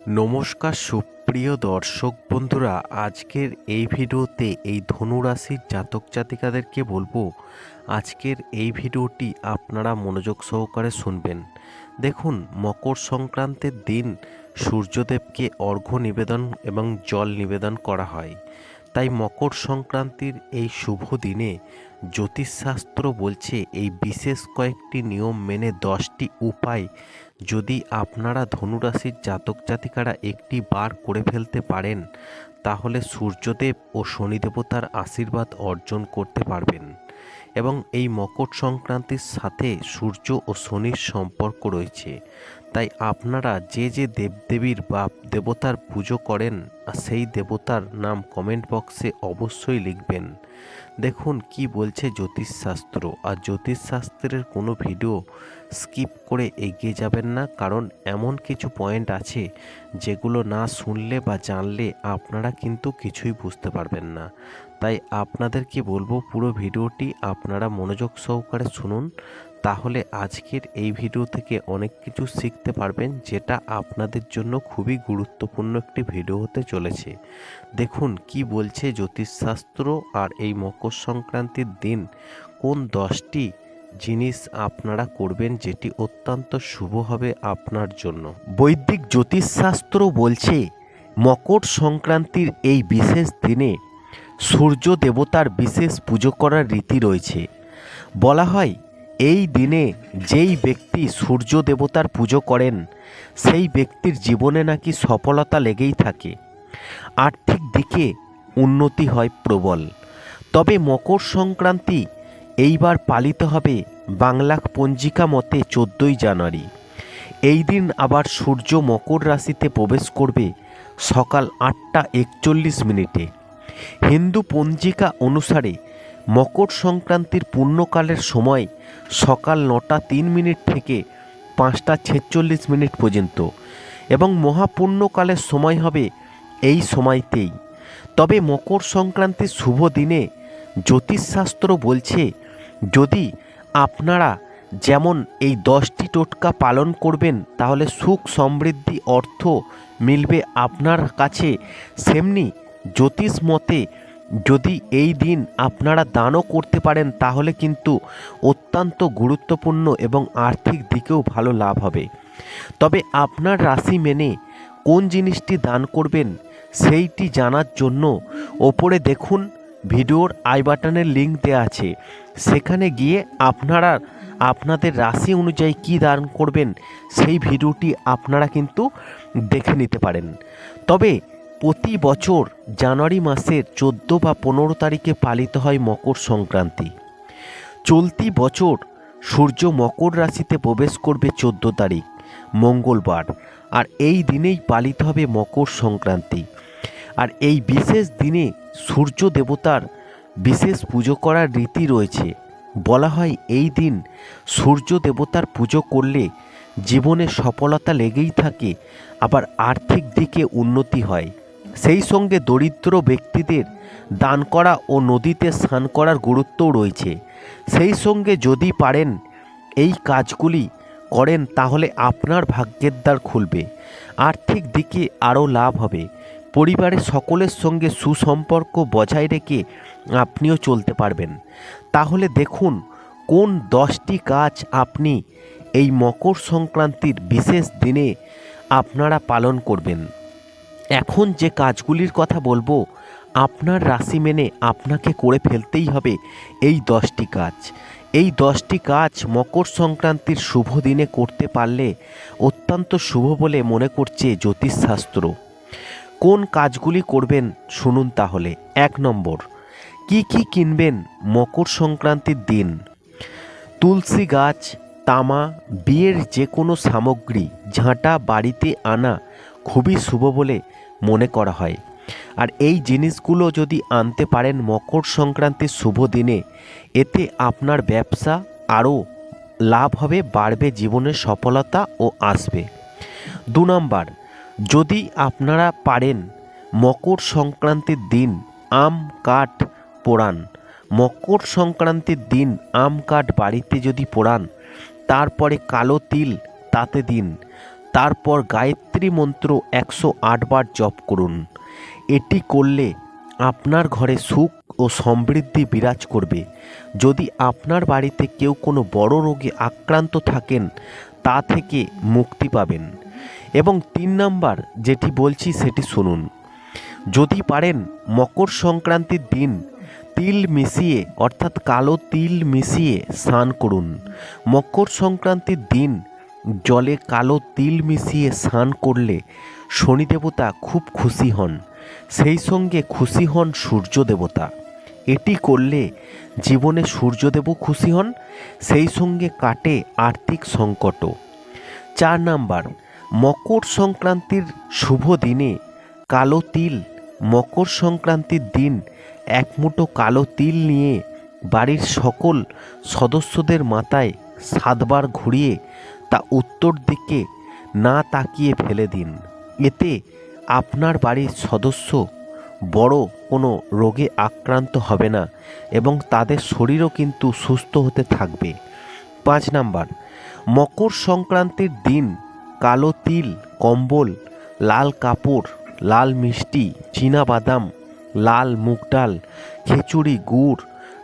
নমস্কার সুপ্রিয় দর্শক বন্ধুরা, আজকের এই ভিডিওতে এই ধনুরাশির জাতক জাতিকাদেরকে বলব, আজকের এই ভিডিওটি আপনারা মনোযোগ সহকারে শুনবেন। দেখুন, মকর সংক্রান্তির দিন সূর্যদেবকে অর্ঘ্য নিবেদন এবং জল নিবেদন করা হয়। তাই মকর সংক্রান্তির এই শুভ দিনে জ্যোতিষশাস্ত্র বলছে, এই বিশেষ কয়েকটি নিয়ম মেনে দশটি উপায় যদি আপনারা ধনুরাশির জাতক জাতিকারা একটি বার করে ফেলতে পারেন, তাহলে সূর্যদেব ও শনিদেবতার আশীর্বাদ অর্জন করতে পারবেন। এবং এই মকর সংক্রান্তির সাথে সূর্য ও শনির সম্পর্ক রয়েছে। তাই আপনারা যে যে দেবদেবীর বা দেবতার পুজো করেন, সেই দেবতার নাম কমেন্ট বক্সে অবশ্যই লিখবেন। দেখুন কি বলছে জ্যোতিষশাস্ত্র। আর জ্যোতিষশাস্ত্রের কোনো ভিডিও স্কিপ করে এগিয়ে যাবেন না, কারণ এমন কিছু পয়েন্ট আছে যেগুলো না শুনলে বা জানলে আপনারা কিন্তু কিছুই বুঝতে পারবেন না। তাই আপনাদের আপনাদেরকে বলব, পুরো ভিডিওটি আপনারা মনোযোগ সহকারে শুনুন। তাহলে আজকের এই ভিডিও থেকে অনেক কিছু শিখতে পারবেন, যেটা আপনাদের জন্য খুবই গুরুত্বপূর্ণ একটি ভিডিও হতে চলেছে। দেখুন, কি বলছে জ্যোতিষশাস্ত্র আর এই মকর সংক্রান্তির দিন। কোন দশটি জিনিস আপনারা করবেন, যেটি অত্যন্ত শুভ হবে আপনার জন্য? বৈদিক জ্যোতিষশাস্ত্র বলছে, মকর সংক্রান্তির এই বিশেষ দিনে সূর্য দেবতার বিশেষ পুজো করার রীতি রয়েছে। বলা হয়, এই দিনে যেই ব্যক্তি সূর্য দেবতার পুজো করেন, সেই ব্যক্তির জীবনে নাকি সফলতা লেগেই থাকে। আর্থিক দিকে উন্নতি হয় প্রবল। তবে মকর সংক্রান্তি এইবার পালিত হবে বাংলা পঞ্জিকা মতে চোদ্দোই জানুয়ারি। এই দিন আবার সূর্য মকর রাশিতে প্রবেশ করবে সকাল আটটা একচল্লিশ মিনিটে। হিন্দু পঞ্জিকা অনুসারে মকর সংক্রান্তির পূর্ণকালের সময় সকাল নটা তিন মিনিট থেকে পাঁচটা ছেচল্লিশ মিনিট পর্যন্ত এবং মহাপূর্ণকালের সময় হবে এই সময়তেই। তবে মকর সংক্রান্তির শুভ দিনে জ্যোতিষশাস্ত্র বলছে, যদি আপনারা যেমন এই দশটি টোটকা পালন করবেন, তাহলে সুখ সমৃদ্ধি, অর্থ মিলবে আপনার কাছে, সেমনি জ্যোতিষ মতে, যদি এই দিন আপনারা দানও করতে পারেন, তাহলে কিন্তু অত্যন্ত গুরুত্বপূর্ণ এবং আর্থিক দিকেও ভালো লাভ হবে। তবে আপনার রাশি মেনে কোন জিনিসটি দান করবেন, সেইটি জানার জন্য ওপরে দেখুন ভিডিওর আই বাটনের লিঙ্ক দেওয়া আছে। সেখানে গিয়ে আপনারা, আপনাদের রাশি অনুযায়ী কী দান করবেন, সেই ভিডিওটি আপনারা কিন্তু দেখে নিতে পারেন। তবে প্রতি বছর জানুয়ারি মাসের চোদ্দ বা পনেরো তারিখে পালিত হয় মকর সংক্রান্তি। চলতি বছর সূর্য মকর রাশিতে প্রবেশ করবে চোদ্দ তারিখ, মঙ্গলবার, আর এই দিনেই পালিত হবে মকর সংক্রান্তি। আর এই বিশেষ দিনে সূর্য দেবতার বিশেষ পুজো করার রীতি রয়েছে। বলা হয় এই দিন সূর্য দেবতার পুজো করলে জীবনে সফলতা লেগেই থাকে, আবার আর্থিক দিকে উন্নতি হয়। সেই সঙ্গে দরিদ্র ব্যক্তিদের দান করা ও নদীতে স্নান করার গুরুত্বও রয়েছে। সেই সঙ্গে যদি পারেন এই কাজগুলি করেন, তাহলে আপনার ভাগ্যের দ্বার খুলবে। আর্থিক দিকে আরও লাভ হবে। পরিবারের সকলের সঙ্গে সুসম্পর্ক বজায় রেখে আপনিও চলতে পারবেন। তাহলে দেখুন কোন দশটি কাজ আপনি এই মকর সংক্রান্তির বিশেষ দিনে আপনারা পালন করবেন। এখন যে কাজগুলির কথা বলব, আপনার রাশি মেনে আপনাকে করে ফেলতেই হবে এই দশটি কাজ। এই দশটি কাজ মকর সংক্রান্তির শুভ দিনে করতে পারলে অত্যন্ত শুভ বলে মনে করছে জ্যোতিষশাস্ত্র। কোন কাজগুলি করবেন শুনুন তাহলে। এক নম্বর, কি কি কিনবেন মকর সংক্রান্তির দিন? তুলসী গাছ, তামা, বিয়ের যে কোনো সামগ্রী, ঝাঁটা বাড়িতে আনা খুবই শুভ বলে মনে করা হয়। আর এই জিনিসগুলো যদি আনতে পারেন মকর সংক্রান্তির শুভ দিনে, এতে আপনার ব্যবসা আরও লাভ হবে, বাড়বে, জীবনের সফলতা ও আসবে। দু নম্বর, যদি আপনারা পারেন মকর সংক্রান্তির দিন আম কাঠ পোড়ান। মকর সংক্রান্তির দিন আম কাঠ বাড়িতে যদি পোড়ান, তারপরে কালো তিল তাতে দিন। তারপর গায়ত্রী মন্ত্র একশো আটবার জপ করুন। এটি করলে আপনার ঘরে সুখ ও সমৃদ্ধি বিরাজ করবে। যদি আপনার বাড়িতে কেউ কোনো বড় রোগে আক্রান্ত থাকেন, তা থেকে মুক্তি পাবেন। এবং তিন নাম্বার যেটি বলছি সেটি শুনুন। যদি পারেন মকর সংক্রান্তির দিন তিল মিশিয়ে, অর্থাৎ কালো তিল মিশিয়ে স্নান করুন। মকর সংক্রান্তির দিন জলে কালো তিল মিশিয়ে স্নান করলে শনি দেবতা খুব খুশি হন। সেই সঙ্গে খুশি হন সূর্য দেবতা এটি করলে জীবনে সূর্যদেবও খুশি হন, সেই সঙ্গে কাটে আর্থিক সংকটও। চার নাম্বার, মকর সংক্রান্তির শুভ দিনে কালো তিল, মকর সংক্রান্তির দিন এক মুঠো কালো তিল নিয়ে বাড়ির সকল সদস্যদের মাথায় সাতবার ঘুরিয়ে তা উত্তর দিকে না তাকিয়ে ফেলে দিন। এতে আপনার বাড়ির সদস্য বড় কোনো রোগে আক্রান্ত হবে না এবং তাদের শরীরও কিন্তু সুস্থ হতে থাকবে। পাঁচ নাম্বার, মকর সংক্রান্তির দিন কালো তিল, কম্বল, লাল কাপড়, লাল মিষ্টি বাদাম লাল মুগ ডাল, খিচুড়ি, গুড়,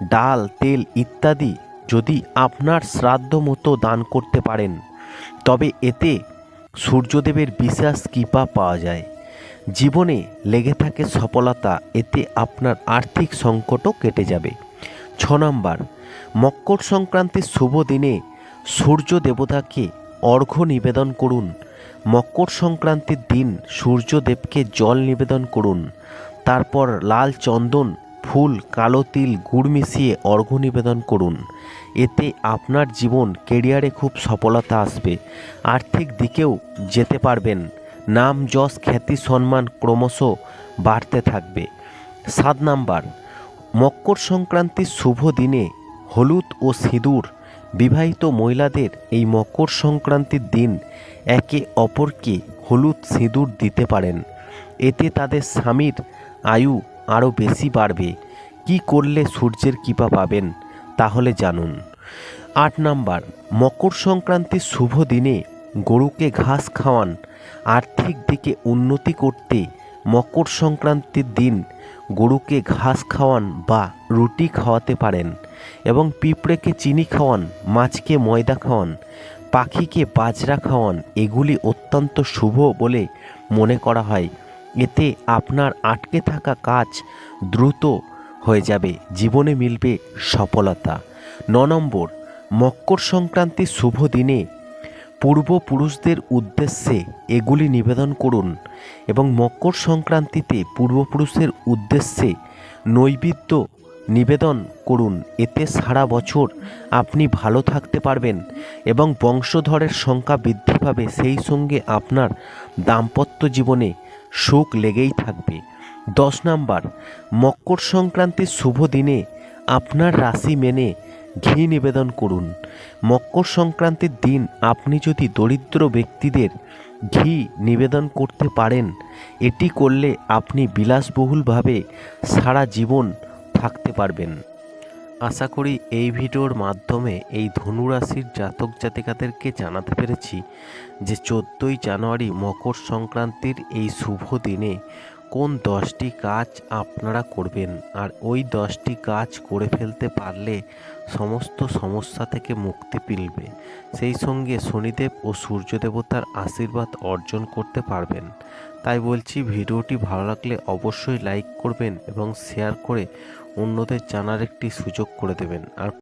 ডাল, তেল ইত্যাদি যদি আপনার শ্রাদ্ধ মতো দান করতে পারেন। তবে এতে সূর্যদেবের বিশেষ কৃপা পাওয়া যায়। জীবনে লেগে থাকে সফলতা, এতে আপনার আর্থিক সংকটও কেটে যাবে। ছ নম্বর, মকর সংক্রান্তির শুভ দিনে সূর্য দেবতাকে অর্ঘ্য নিবেদন করুন। মকর সংক্রান্তির দিন সূর্যদেবকে জল নিবেদন করুন। তারপর লাল চন্দন ফুল, কালো তিল, গুড় মিশিয়ে অর্ঘ্য নিবেদন করুন। এতে আপনার জীবন, কেরিয়ারে খুব সফলতা আসবে। আর্থিক দিকেও যেতে পারবেন। নাম, যশ, খ্যাতি, সম্মান ক্রমশ বাড়তে থাকবে। সাত নাম্বার, মকর সংক্রান্তির শুভ দিনে হলুদ ও সিঁদুর বিবাহিত মহিলাদের এই মকর সংক্রান্তির দিন একে অপরকে হলুদ সিঁদুর দিতে পারেন। এতে তাদের স্বামীর আয়ু আরও বেশি বাড়বে। কি করলে সূর্যের কৃপা পাবেন, তাহলে জানুন। আট নাম্বার, মকর সংক্রান্তির শুভ দিনে গরুকে ঘাস খাওয়ান, আর্থিক দিকে উন্নতি করতে মকর সংক্রান্তির দিন গরুকে ঘাস খাওয়ান বা রুটি খাওয়াতে পারেন এবং পিঁপড়েকে চিনি খাওয়ান, মাছকে ময়দা খাওয়ান, পাখিকে বাজরা খাওয়ান, এগুলি অত্যন্ত শুভ বলে মনে করা হয়। এতে আপনার আটকে থাকা কাজ দ্রুত হয়ে যাবে, জীবনে মিলবে সফলতা। ন নম্বর, মকর সংক্রান্তি শুভ দিনে পূর্বপুরুষদের উদ্দেশ্যে এগুলি নিবেদন করুন এবং মকর সংক্রান্তিতে পূর্বপুরুষের উদ্দেশ্যে নৈবেদ্য নিবেদন করুন। এতে সারা বছর আপনি ভালো থাকতে পারবেন এবং বংশধরের সংখ্যা বৃদ্ধি পাবে। সেই সঙ্গে আপনার দাম্পত্য জীবনে সুখ লেগেই থাকবে। দশ নাম্বার, মকর সংক্রান্তির শুভ দিনে আপনার রাশি মেনে ঘি নিবেদন করুন। মকর সংক্রান্তির দিন আপনি যদি দরিদ্র ব্যক্তিদের ঘি নিবেদন করতে পারেন, এটি করলে আপনি বিলাসবহুলভাবে সারা জীবন থাকতে পারবেন। আশা করি এই ভিডিওর মাধ্যমে এই ধনুরাশির জাতক জাতিকাদেরকে জানাতে পেরেছি যে চোদ্দোই জানুয়ারি মকর সংক্রান্তির এই শুভ দিনে কোন দশটি কাজ আপনারা করবেন? আর ওই দশটি কাজ করে ফেলতে পারলে সমস্ত সমস্যা থেকে মুক্তি মিলবে। সেই সঙ্গে শনিদেব ও সূর্য দেবতার আশীর্বাদ অর্জন করতে পারবেন। তাই বলছি, ভিডিওটি ভালো লাগলে অবশ্যই লাইক করবেন এবং শেয়ার করে অন্যদের জানার একটি সুযোগ করে দেবেন। আর